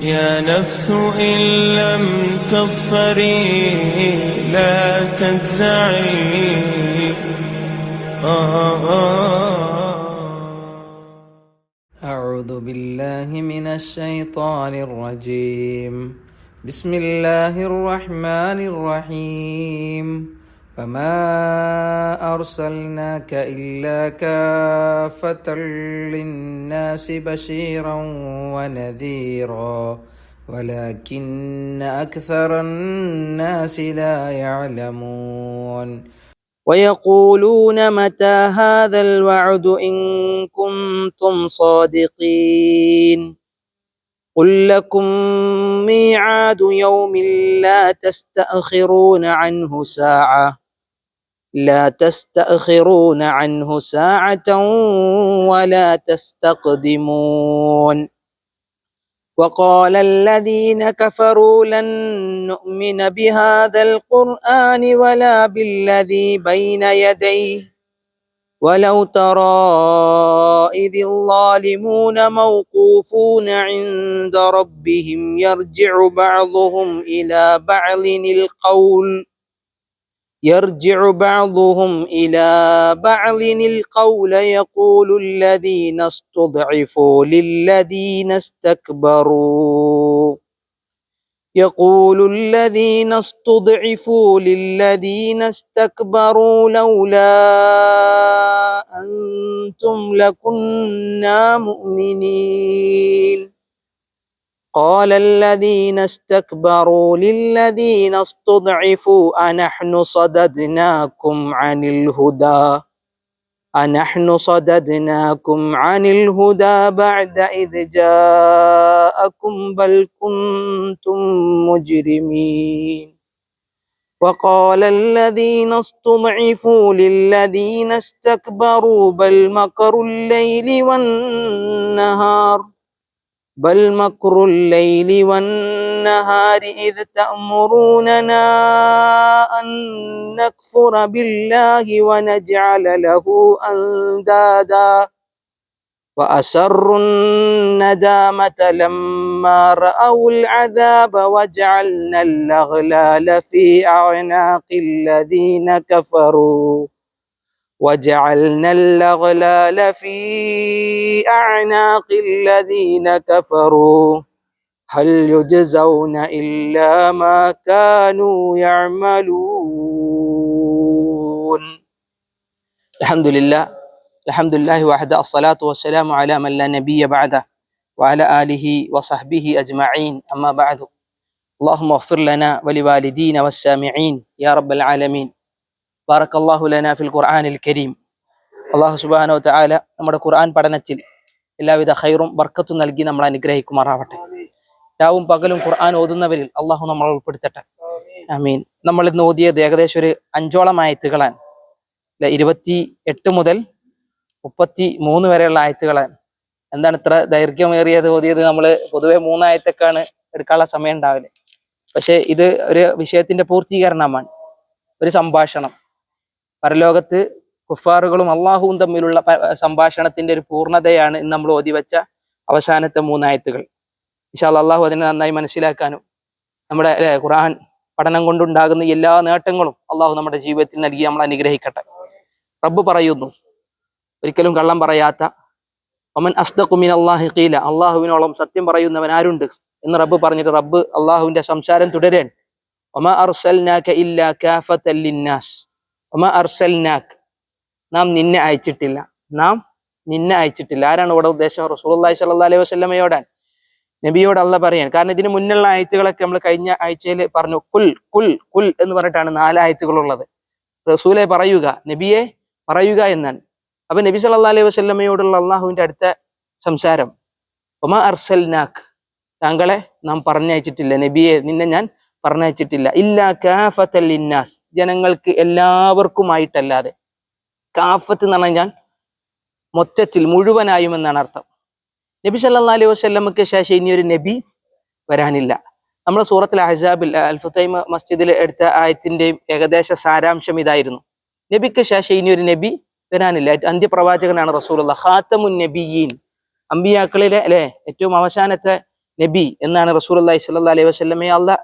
يا نفس إن لم تظفري لا آه أعوذ بالله من الشيطان الرجيم. بسم الله الرحمن الرحيم. فما أرسلناك إلا كافة للناس بشيرا ونذيرا ولكن أكثر الناس لا يعلمون ويقولون متى هذا الوعد إن كنتم صادقين قل لكم ميعاد يوم لا تستأخرون عنه ساعة لا تستأخرون عنه ساعة ولا تستقدمون. وقال الذين كفروا لن نؤمن بهذا القرآن ولا بالذي بين يديه. ولو ترى إذ الظالمون موقوفون عند ربهم يرجع بعضهم إلى بعض القول. يرجع بعضهم إلى بعض القول يقول الذين استضعفوا للذين استكبروا. يقول الذين استضعفوا للذين استكبروا لولا أنتم لكنا مؤمنين. قال الذين استكبروا للذين استضعفوا أنحن صددناكم عن الهدى. أنحن صددناكم عن الهدى بعد إذ جاءكم بل كنتم مجرمين. وقال الذين استضعفوا للذين استكبروا بل مكروا الليل والنهار. بل مكر الليل والنهار إذ تأمروننا أن نكفر بالله ونجعل له أندادا. وأسروا الندامة لما رأوا العذاب وجعلنا الأغلال في أعناق الذين كفروا. وجعلنا الأغلال في أعناق الذين كفروا. هل يجزون إلا ما كانوا يعملون. الحمد لله الحمد لله وحده الصلاة والسلام على من لا نبي بعده وعلى آله وصحبه أجمعين أما بعد. اللهم اغفر لنا ولوالدينا والسامعين يا رب العالمين. ബാറക്കല്ലാഹു ലന ഫിൽ ഖുർആനിൽ കരീം. അള്ളാഹു സുബാനോ തആല നമ്മുടെ ഖുർആൻ പഠനത്തിൽ എല്ലാവിധ ഖൈറും ബർക്കത്തും നൽകി നമ്മൾ അനുഗ്രഹിക്കുമാറാവട്ടെ. രാവും പകലും ഖുർആൻ ഓതുന്നവരിൽ അള്ളാഹു നമ്മളെ ഉൾപ്പെടുത്തട്ടെ. ആമീൻ. നമ്മൾ ഇന്ന് ഓതിയത് ഏകദേശം ഒരു അഞ്ചോളം ആയത്തുകളാണ്. ഇരുപത്തി എട്ട് മുതൽ മുപ്പത്തി മൂന്ന് വരെയുള്ള ആയത്തുകളാണ്. എന്താണ് ഇത്ര ദൈർഘ്യമേറിയത് ഓതിയത്? നമ്മൾ പൊതുവെ മൂന്നായത്തൊക്കെയാണ് എടുക്കാനുള്ള സമയം ഉണ്ടാവില്ല പക്ഷേ ഇത് ഒരു വിഷയത്തിന്റെ പൂർത്തീകരണമാണ്. ഒരു സംഭാഷണം. പരലോകത്ത് കുഫാറുകളും അള്ളാഹുവും തമ്മിലുള്ള സംഭാഷണത്തിന്റെ ഒരു പൂർണതയാണ് ഇന്ന് നമ്മൾ ഓതിവെച്ച അവസാനത്തെ മൂന്നായത്തുകൾ വിശാൽ അള്ളാഹു അതിനെ നന്നായി മനസ്സിലാക്കാനും നമ്മുടെ അല്ലെ ഖുർആൻ പഠനം കൊണ്ടുണ്ടാകുന്ന എല്ലാ നേട്ടങ്ങളും അള്ളാഹു നമ്മുടെ ജീവിതത്തിൽ നൽകി നമ്മൾ അനുഗ്രഹിക്കട്ടെ. റബ്ബ് പറയുന്നു ഒരിക്കലും കള്ളം പറയാത്ത ഒമൻ അസ്ദഖുമിൻ അള്ളാഹി ഖീല അള്ളാഹുവിനോളം സത്യം പറയുന്നവൻ ആരുണ്ട്? എന്ന് റബ്ബ് പറഞ്ഞിട്ട് റബ്ബ് അള്ളാഹുവിന്റെ സംസാരം തുടരാൻ. ഒമ അർസൽനാക ഇല്ലാ കാഫത്തൻ ലിന്നാസ് ഒമ നാം നിന്നെ അയച്ചിട്ടില്ല. നാം നിന്നെ അയച്ചിട്ടില്ല. ആരാണ് ഇവിടെ ഉദ്ദേശം? റസൂലുള്ളാഹി സല്ല അലൈഹി വസല്ലമയോടാണ് നബിയോട് അല്ല പറയാൻ കാരണം ഇതിന് മുന്നുള്ള ആയത്തുകളൊക്കെ നമ്മൾ കഴിഞ്ഞ ആഴ്ചയിൽ പറഞ്ഞു. കുൽ കുൽ കുൽ എന്ന് പറഞ്ഞിട്ടാണ് നാല് ആയത്തുകൾ ഉള്ളത് റസൂലെ പറയുക നബിയെ പറയുക എന്നാണ്. അപ്പൊ നബി സല്ലല്ലാഹി അലൈഹി വസല്ലമയോടുള്ള അള്ളാഹുവിന്റെ അടുത്ത സംസാരം. ഒമ അർസൽനാക് താങ്കളെ നാം പറഞ്ഞയച്ചിട്ടില്ല. നബിയെ നിന്നെ ഞാൻ പറഞ്ഞയച്ചിട്ടില്ല. ഇല്ല കാഫത്തൽ ലിന്നാസ്. ജനങ്ങൾക്ക് എല്ലാവർക്കുമായിട്ടല്ലാതെ. കാഫത്ത് എന്ന് പറഞ്ഞാൽ ഞാൻ മൊത്തത്തിൽ മുഴുവനായും എന്നാണ് അർത്ഥം. നബി സല്ലല്ലാഹു അലൈഹി വസല്ലമക്ക് ശേഷം ഇനി ഒരു നബി വരാനില്ല. നമ്മുടെ സൂറത്തിൽ അഹ്സാബിൽ അൽഫുത്തൈമ മസ്ജിദിൽ എടുത്ത ആയത്തിന്റെയും ഏകദേശ സാരാംശം ഇതായിരുന്നു. നബിക്ക് ശേഷം ഇനി ഒരു നബി വരാനില്ല. അന്ത്യപ്രവാചകനാണ് റസൂലുള്ള ഖാത്തമുൻ നബിയീൻ. അമ്പിയാക്കളിലെ അല്ലെ? ഏറ്റവും അവസാനത്തെ നബി എന്നാണ് റസൂൽ അള്ളഹി സ്വല്ലാ അലൈഹി വസല്ലമയെ അള്ളാഹ്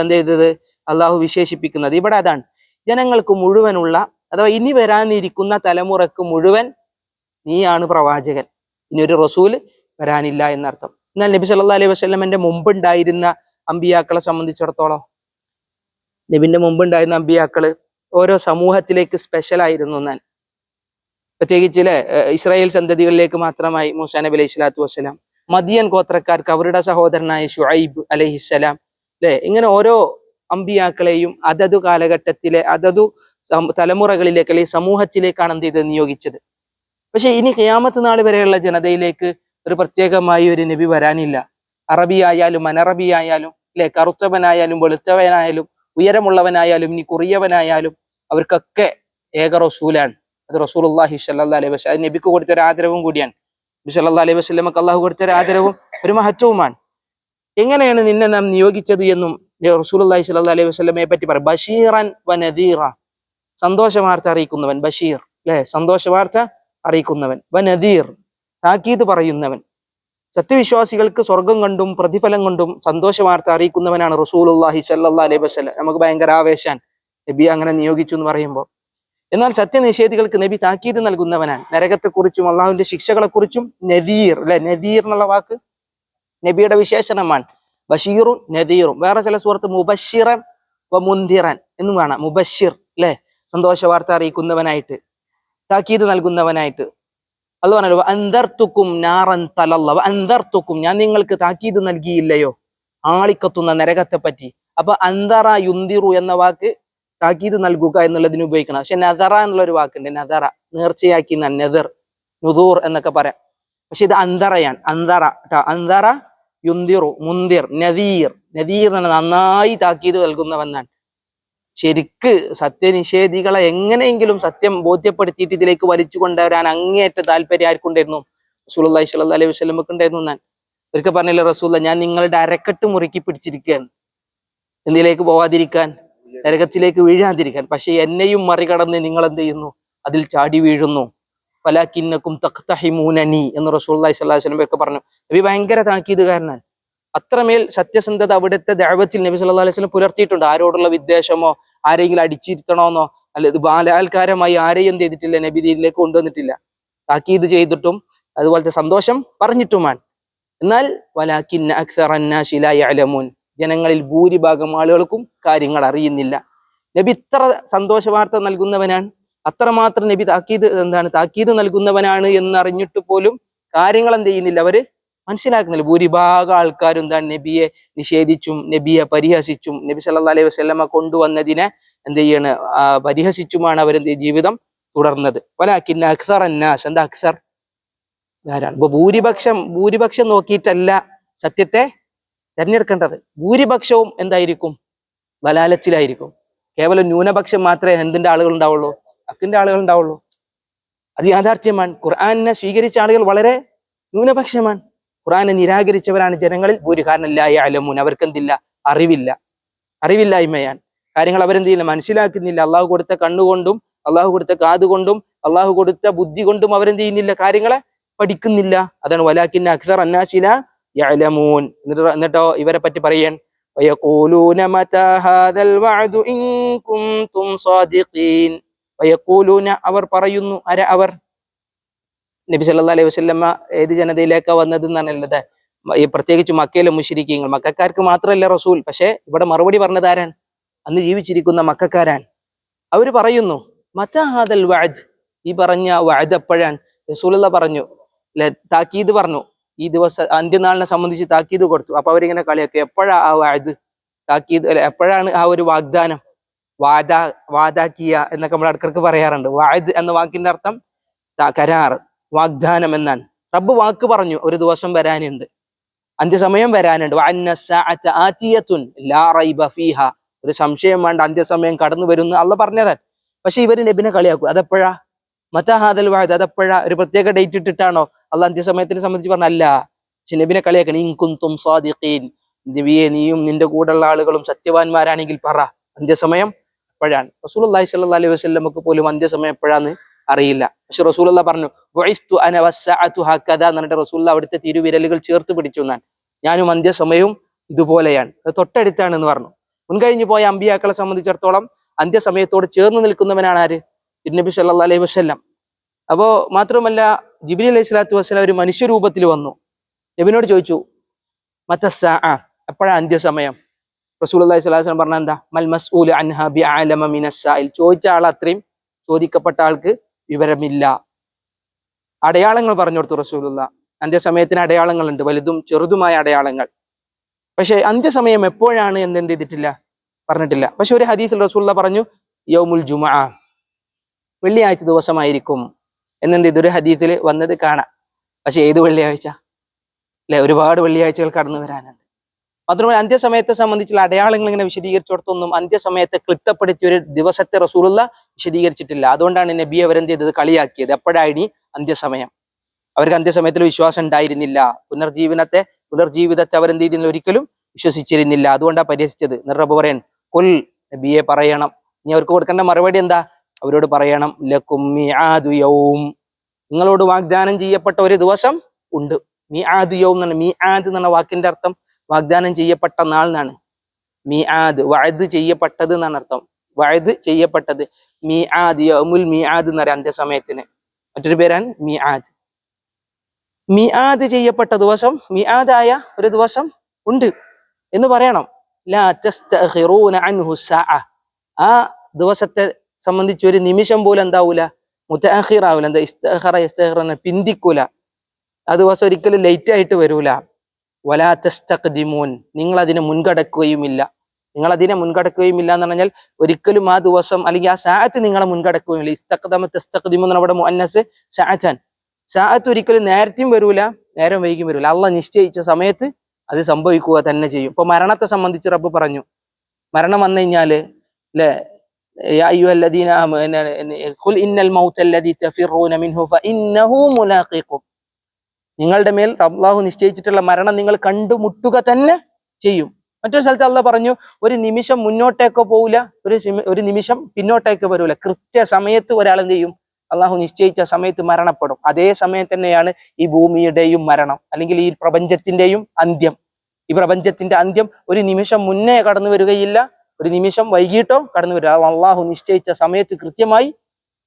എന്ത് ചെയ്തത്? അള്ളാഹു വിശേഷിപ്പിക്കുന്നത്. ഇവിടെ അതാണ്. ജനങ്ങൾക്ക് മുഴുവനുള്ള അഥവാ ഇനി വരാനിരിക്കുന്ന തലമുറയ്ക്ക് മുഴുവൻ നീയാണ് പ്രവാചകൻ. ഇനി ഒരു റസൂൽ വരാനില്ല എന്നർത്ഥം. എന്നാൽ നബി സല്ലാ അലൈഹി വസ്ലമന്റെ മുമ്പുണ്ടായിരുന്ന അമ്പിയാക്കളെ സംബന്ധിച്ചിടത്തോളം നബിന്റെ മുമ്പുണ്ടായിരുന്ന അമ്പിയാക്കൾ ഓരോ സമൂഹത്തിലേക്ക് സ്പെഷ്യൽ ആയിരുന്നു ഞാൻ പ്രത്യേകിച്ച് ഇസ്രായേൽ സന്തതികളിലേക്ക് മാത്രമായി മൂസാ നബി അലൈഹി സ്വലാത്തു വസ്സലാം മദിയൻ ഗോത്രക്കാർക്ക് അവരുടെ സഹോദരനായ ഷുഐബ് അലഹിസ്സലാം അല്ലെ ഇങ്ങനെ ഓരോ അമ്പിയാക്കളെയും അതതു കാലഘട്ടത്തിലെ അതതു തലമുറകളിലേക്ക് അല്ലെങ്കിൽ സമൂഹത്തിലേക്കാണ് എന്ത് ചെയ്ത് നിയോഗിച്ചത്. പക്ഷെ ഇനി ഖിയാമത്ത് നാൾ വരെയുള്ള ജനതയിലേക്ക് ഒരു പ്രത്യേകമായി ഒരു നബി വരാനില്ല. അറബി ആയാലും അനറബി ആയാലും അല്ലെ കറുത്തവനായാലും വെളുത്തവനായാലും ഉയരമുള്ളവനായാലും ഇനി കുറിയവനായാലും അവർക്കൊക്കെ ഏക റസൂലാണ്. അത് റസൂൽ അള്ളാഹി സ്വല്ലല്ലാഹി അലൈഹി വസല്ലം. അത് നബിക്ക് കൊടുത്തൊരു ആദരവും കൂടിയാണ്. നബി സല്ലാ അലൈഹി വസ്ലമക്ക് അള്ളാഹു കൊടുത്തൊരു ആദരവും ഒരു മഹത്വവുമാണ്. എങ്ങനെയാണ് നിന്നെ നാം നിയോഗിച്ചത് എന്നും റസൂലുള്ളാഹി സ്വല്ലല്ലാഹി അലൈഹി വസ്ലമയെ പറ്റി പറയും. ബഷീറൻ വ നദീറ. സന്തോഷവാർത്ത അറിയിക്കുന്നവൻ ബഷീർ. അല്ലെ സന്തോഷവാർത്ത അറിയിക്കുന്നവൻ. വ നദീർ. താക്കീത് പറയുന്നവൻ. സത്യവിശ്വാസികൾക്ക് സ്വർഗം കൊണ്ടും പ്രതിഫലം കൊണ്ടും സന്തോഷവാർത്ത അറിയിക്കുന്നവനാണ് റസൂലുള്ളാഹി സല്ലാ അലൈഹി വസ്ലം നമുക്ക് ഭയങ്കര ആവേശാൻ നബി അങ്ങനെ നിയോഗിച്ചു എന്ന് പറയുമ്പോൾ. എന്നാൽ സത്യനിഷേധികൾക്ക് നബി താക്കീത് നൽകുന്നവനാണ്. നരകത്തെക്കുറിച്ചും അള്ളാഹുവിന്റെ ശിക്ഷകളെക്കുറിച്ചും നദീർ അല്ലെ നദീർ എന്നുള്ള വാക്ക് നബിയുടെ വിശേഷണമാണ്. ബഷീറും നദീറും. വേറെ ചില സുഹൃത്ത് മുബഷിറൻ മുന്തിറൻ എന്നും കാണാം. മുബഷിർ അല്ലെ സന്തോഷ വാർത്ത അറിയിക്കുന്നവനായിട്ട്. താക്കീത് നൽകുന്നവനായിട്ട്. അത് പറഞ്ഞല്ലോ അന്തർത്തുക്കും നാറൻ തലല്ല. അന്തർത്തുക്കും. ഞാൻ നിങ്ങൾക്ക് താക്കീത് നൽകിയില്ലയോ? ആളിക്കത്തുന്ന നരകത്തെ പറ്റി അപ്പൊ അന്തറ യുന്തിറു എന്ന വാക്ക് താക്കീത് നൽകുക എന്നുള്ളതിന് ഉപയോഗിക്കണം. പക്ഷെ നദറ എന്നുള്ള ഒരു വാക്കുണ്ട്. നദറ. നേർച്ചയാക്കി നെതർ. നുദൂർ എന്നൊക്കെ പറയാം. പക്ഷെ ഇത് അന്തറയാണ്. അന്തറ അന്തറ യുന്തിറു മുന്തിർ നദീർ. നദീർ എന്ന് നന്നായി താക്കീത് നൽകുന്നവനാണ് ശരിക്ക് സത്യനിഷേധികളെ എങ്ങനെയെങ്കിലും സത്യം ബോധ്യപ്പെടുത്തിയിട്ട് ഇതിലേക്ക് വലിച്ചു കൊണ്ടുവരാൻ അങ്ങേയറ്റ താല്പര്യം ആർക്കുണ്ടായിരുന്നു? റസൂലുള്ളാഹി സ്വല്ലല്ലാഹി അലൈഹി വസ്ലമക്ക് ഉണ്ടായിരുന്നു ഞാൻ ഒരിക്കൽ പറഞ്ഞില്ല റസൂല്ല ഞാൻ നിങ്ങളുടെ അരക്കെട്ട് മുറുക്കി പിടിച്ചിരിക്കുകയാണ്. എന്തിലേക്ക് പോവാതിരിക്കാൻ? നരകത്തിലേക്ക് വീഴാതിരിക്കാൻ. പക്ഷെ എന്നെയും മറികടന്ന് നിങ്ങൾ എന്ത് ചെയ്യുന്നു? അതിൽ ചാടി വീഴുന്നു. പലാക്കിന്നക്കും തഖ്തഹിമൂനനി എന്ന് റസൂലുള്ളാഹി സ്വല്ലല്ലാഹി അലൈഹി വസല്ലം ഒക്കെ പറഞ്ഞു. നബി ഭയങ്കര താക്കീതുകാരനാണ്. അത്രമേൽ സത്യസന്ധത അവിടുത്തെ ദഅവത്തിൽ നബി സല്ലാ അലൈഹി വസല്ലം പുലർത്തിയിട്ടുണ്ട്. ആരോടുള്ള വിദ്വേഷമോ ആരെങ്കിലും അടിച്ചിരുത്തണമെന്നോ അല്ലെ ബാലാൽക്കാരമായി ആരെയും എന്ത് ചെയ്തിട്ടില്ല നബി ദീനിലേക്ക് കൊണ്ടുവന്നിട്ടില്ല. താക്കീത് ചെയ്തിട്ടും അതുപോലത്തെ സന്തോഷം പറഞ്ഞിട്ടുമാണ്. എന്നാൽ വലാക്കിന്ന അക്സറന്നാശി ലാ യഅലമൂൻ. ജനങ്ങളിൽ ഭൂരിഭാഗം ആളുകൾക്കും കാര്യങ്ങൾ അറിയുന്നില്ല. നബി ഇത്ര സന്തോഷ വാർത്ത നൽകുന്നവനാണ്. അത്രമാത്രം നബി താക്കീത് എന്താണ് താക്കീത് നൽകുന്നവനാണ് എന്നറിഞ്ഞിട്ട് പോലും കാര്യങ്ങൾ എന്ത് ചെയ്യുന്നില്ല. അവർ മനസ്സിലാക്കുന്നില്ല. ഭൂരിഭാഗം ആൾക്കാരും എന്താണ് നബിയെ നിഷേധിച്ചും നബിയെ പരിഹസിച്ചും നബി സല്ലല്ലാഹു അലൈഹി വസല്ലമ കൊണ്ടുവന്നതിനെ എന്ത് ചെയ്യാണ് പരിഹസിച്ചുമാണ് അവർ എന്ത് ജീവിതം തുടർന്നത്. വലാക്കിന്ന അക്സർ അന്നാസ്. എന്താ അക്സർ? ആരാണ് ഇപ്പൊ ഭൂരിപക്ഷം ഭൂരിപക്ഷം നോക്കിയിട്ടല്ല സത്യത്തെ തെരഞ്ഞെടുക്കേണ്ടത്. ഭൂരിപക്ഷവും എന്തായിരിക്കും? ബലാലത്തിലായിരിക്കും കേവലം ന്യൂനപക്ഷം മാത്രമേ എന്തിന്റെ ആളുകൾ ഉണ്ടാവുള്ളൂ? അക്കിന്റെ ആളുകൾ ഉണ്ടാവുള്ളൂ അത് യാഥാർത്ഥ്യമാണ് ഖുർആാനിനെ സ്വീകരിച്ച ആളുകൾ വളരെ ന്യൂനപക്ഷമാണ് ഖുർആനെ നിരാകരിച്ചവരാണ് ജനങ്ങളിൽ ഭൂരികാരനല്ലായ അലമൂൻ അവർക്ക് എന്തില്ല അറിവില്ല അറിവില്ലായ്മയാണ് കാര്യങ്ങൾ അവരെന്ത് ചെയ്യുന്നില്ല മനസ്സിലാക്കുന്നില്ല അള്ളാഹു കൊടുത്ത കണ്ണുകൊണ്ടും അള്ളാഹു കൊടുത്ത കാതുകൊണ്ടും അള്ളാഹു കൊടുത്ത ബുദ്ധി കൊണ്ടും അവരെന്ത് ചെയ്യുന്നില്ല കാര്യങ്ങളെ പഠിക്കുന്നില്ല അതാണ് വലാക്കിന്ന അക്സർ അന്നാശില യഅലമൂൻ എന്നിട്ട് എന്നിട്ടോ ഇവരെ പറ്റി പറയാൻ ويقولون متى هذا الوعد إن كنتم صادقين വയക്കൂലൂന അവർ പറയുന്നു അര അവർ. നബി സല്ലാ അലൈഹി വസ്ലമ്മ ഏത് ജനതയിലേക്കാണ് വന്നത് എന്നാണല്ലത് ഈ പ്രത്യേകിച്ച് മക്കയിലെ മുഷിരിക്കീങ്ങൾ മക്കാർക്ക് മാത്രമല്ല റസൂൽ പക്ഷേ ഇവിടെ മറുപടി പറഞ്ഞത് ആരാൻ അന്ന് ജീവിച്ചിരിക്കുന്ന മക്കാരാൻ അവർ പറയുന്നു മതഹാദൽ വാജ് ഈ പറഞ്ഞ വാജ് എപ്പോഴാൻ റസൂലുള്ള പറഞ്ഞു താക്കീത് പറഞ്ഞു. ഈ ദിവസ അന്ത്യനാളിനെ സംബന്ധിച്ച് താക്കീത് കൊടുത്തു. അപ്പൊ അവരിങ്ങനെ കളിയാക്കി എപ്പോഴാ ആ വാജ് താക്കീത് എപ്പോഴാണ് ആ ഒരു വാഗ്ദാനം? വാദ വാദാക്കിയ എന്നൊക്കെ നമ്മൾ ഇടക്കിടക്ക് പറയാറുണ്ട്. വഅദ് എന്ന വാക്കിന്റെ അർത്ഥം കരാർ വാഗ്ദാനം എന്നാണ്. റബ്ബ് വാക്ക് പറഞ്ഞു ഒരു ദിവസം വരാനുണ്ട്. അന്ത്യസമയം വരാനുണ്ട്. ഒരു സംശയം വേണ്ട അന്ത്യസമയം കടന്നു വരുന്നു. അല്ല പറഞ്ഞതാണ് പക്ഷെ ഇവർ നബിനെ കളിയാക്കും. അതെപ്പോഴാ? മതഹാദൽ വായത് അതെപ്പോഴാ? ഒരു പ്രത്യേക ഡേറ്റ് ഇട്ടിട്ടാണോ? അല്ല അന്ത്യസമയത്തിനെ സംബന്ധിച്ച് പറഞ്ഞല്ല പക്ഷെ നബിനെ കളിയാക്കണം ഇൻകുന്തും സ്വാദിഖീൻ നബിയെ നീയും നിന്റെ കൂടെയുള്ള ആളുകളും സത്യവാന്മാരാണെങ്കിൽ പറ. അന്ത്യസമയം എപ്പോഴാണ്? റസൂൽ അള്ളാഹി സ്വല്ലല്ലാഹി അലൈഹി വസല്ലമക്ക് പോലും അന്ത്യസമയം എപ്പോഴാന്ന് അറിയില്ല. പക്ഷെ റസൂലുള്ള പറഞ്ഞു എന്ന് പറഞ്ഞിട്ട് റസൂൽ അവിടുത്തെ തിരുവിരലുകൾ ചേർത്ത് പിടിച്ചു എന്നാണ്. ഞാനും അന്ത്യസമയവും ഇതുപോലെയാണ്. അത് തൊട്ടടുത്താണ് എന്ന് പറഞ്ഞു. മുൻകഴിഞ്ഞു പോയ അമ്പിയാക്കളെ സംബന്ധിച്ചിടത്തോളം അന്ത്യസമയത്തോട് ചേർന്ന് നിൽക്കുന്നവനാണ് ആര്? തിരുനബി സല്ലാ അലൈഹി വസ്ല്ലാം. അപ്പോ മാത്രമല്ല ജിബിലി അലൈഹി സ്വലാത്തു വസ്സലാം ഒരു മനുഷ്യരൂപത്തിൽ വന്നു. നബിനോട് ചോദിച്ചു മത്തസ്സ ആ എപ്പോഴാണ് അന്ത്യസമയം? റസൂൽ അള്ളഹി സ്വലാസ്ലം പറഞ്ഞ എന്താ? മൽ അൻഹ ചോദിച്ച ആൾ അത്രയും ചോദിക്കപ്പെട്ട ആൾക്ക് വിവരമില്ല. അടയാളങ്ങൾ പറഞ്ഞു കൊടുത്തു റസൂലുള്ള. അന്ത്യസമയത്തിന് അടയാളങ്ങളുണ്ട്. വലുതും ചെറുതുമായ അടയാളങ്ങൾ. പക്ഷെ അന്ത്യസമയം എപ്പോഴാണ് എന്ന് എന്ത് ചെയ്തിട്ടില്ല? പറഞ്ഞിട്ടില്ല. പക്ഷെ ഒരു ഹദീസിൽ റസൂള്ള പറഞ്ഞു യൗമുൽ ജുമാ. വെള്ളിയാഴ്ച ദിവസമായിരിക്കും. എന്നെന്ത് ചെയ്തു? ഒരു ഹദീസിൽ വന്നത് കാണാം. പക്ഷെ ഏത് വെള്ളിയാഴ്ച? അല്ലെ ഒരുപാട് വെള്ളിയാഴ്ചകൾ കടന്നു വരാനുണ്ട് മാത്രമല്ല അന്ത്യസമയത്തെ സംബന്ധിച്ചുള്ള അടയാളങ്ങൾ ഇങ്ങനെ വിശദീകരിച്ചിടത്തൊന്നും അന്ത്യസമയത്തെ ക്ലിപ്തപ്പെടുത്തിയ ഒരു ദിവസത്തെ റസൂലുള്ള വിശദീകരിച്ചിട്ടില്ല. അതുകൊണ്ടാണ് നബി അവരെന്ത് ചെയ്തത് കളിയാക്കിയത്. എപ്പോഴായി അന്ത്യസമയം. അവർക്ക് അന്ത്യസമയത്തിൽ വിശ്വാസം ഉണ്ടായിരുന്നില്ല. പുനർജീവനത്തെ പുനർജീവിതത്തെ അവരെന്ത് ചെയ്തിരുന്നില്ല ഒരിക്കലും വിശ്വസിച്ചിരുന്നില്ല. അതുകൊണ്ടാണ് പരിഹസിച്ചത്. നിറബ് പറയാൻ കൊൽ നബിയെ പറയണം. ഇനി അവർക്ക് കൊടുക്കേണ്ട മറുപടി എന്താ? അവരോട് പറയണം ലക്കും നിങ്ങളോട് വാഗ്ദാനം ചെയ്യപ്പെട്ട ഒരു ദിവസം ഉണ്ട്. മിആദു യൗം എന്നാണ് മിആദ് എന്ന വാക്കിന്റെ അർത്ഥം വാഗ്ദാനം ചെയ്യപ്പെട്ട നാൾ എന്നാണ് മീ ആദ് വഅദ് ചെയ്യപ്പെട്ടത് എന്നാണ് അർത്ഥം. വഅദ് ചെയ്യപ്പെട്ടത്. മീ മിആദ് യമുൽ മിആദ് എന്ന് പറയാം അന്ത്യസമയത്തിന് മറ്റൊരു പേരാണ് മീ ആദ് മീ ആദ് ചെയ്യപ്പെട്ട ദിവസം മീ ആദായ ഒരു ദിവസം ഉണ്ട് എന്ന് പറയണം. ആ ദിവസത്തെ സംബന്ധിച്ച് ഒരു നിമിഷം പോലും എന്താവൂല. മുത്തഹിറാവൂല എന്താ ഇസ്തഖറ ഇസ്തഹറ പിന്തിക്കൂല. ആ ദിവസം ഒരിക്കലും ലേറ്റ് ആയിട്ട് വരൂല. വലാ തസ്തഖ്ദിമൂൻ. നിങ്ങൾ അതിനെ മുൻകടക്കുകയുമില്ല. നിങ്ങൾ അതിനെ മുൻകടക്കുകയുമില്ല എന്ന് പറഞ്ഞാൽ ഒരിക്കലും ആ ദിവസം അല്ലെങ്കിൽ ആ സാഹത്ത് നിങ്ങളെ മുൻകടക്കുകയുമില്ല. ഇസ്തഖ്ദമ തസ്തഖ്ദിമു എന്നാണ് അവിടെ മുഅന്നസ് സാഅത്താൻ. സാഅത്ത് ഒരിക്കലും നേരത്തെയും വരൂല നേരം വൈകിയും വരൂല. അള്ളാഹ് നിശ്ചയിച്ച സമയത്ത് അത് സംഭവിക്കുക തന്നെ ചെയ്യും. ഇപ്പൊ മരണത്തെ സംബന്ധിച്ച് റബ്ബ് പറഞ്ഞു. മരണം വന്നു കഴിഞ്ഞാൽ അല്ലേ ഇന്നൽ മൗത്ത് മിൻഹു ഫഇന്നഹു മുലാഖിക്കും നിങ്ങളുടെ മേൽ അള്ളാഹു നിശ്ചയിച്ചിട്ടുള്ള മരണം നിങ്ങൾ കണ്ടുമുട്ടുക തന്നെ ചെയ്യും. മറ്റൊരു സ്ഥലത്ത് അള്ളാഹ് പറഞ്ഞു ഒരു നിമിഷം മുന്നോട്ടേക്കോ പോവില്ല ഒരു ഒരു നിമിഷം പിന്നോട്ടേക്കോ വരൂല. കൃത്യ സമയത്ത് ഒരാൾ എന്ത് ചെയ്യും? അള്ളാഹു നിശ്ചയിച്ച സമയത്ത് മരണപ്പെടും. അതേ സമയം തന്നെയാണ് ഈ ഭൂമിയുടെയും മരണം അല്ലെങ്കിൽ ഈ പ്രപഞ്ചത്തിന്റെയും അന്ത്യം. ഈ പ്രപഞ്ചത്തിന്റെ അന്ത്യം ഒരു നിമിഷം മുന്നേ കടന്നു വരികയില്ല ഒരു നിമിഷം വൈകിട്ടോ കടന്നു വരിക അള്ളാഹു നിശ്ചയിച്ച സമയത്ത് കൃത്യമായി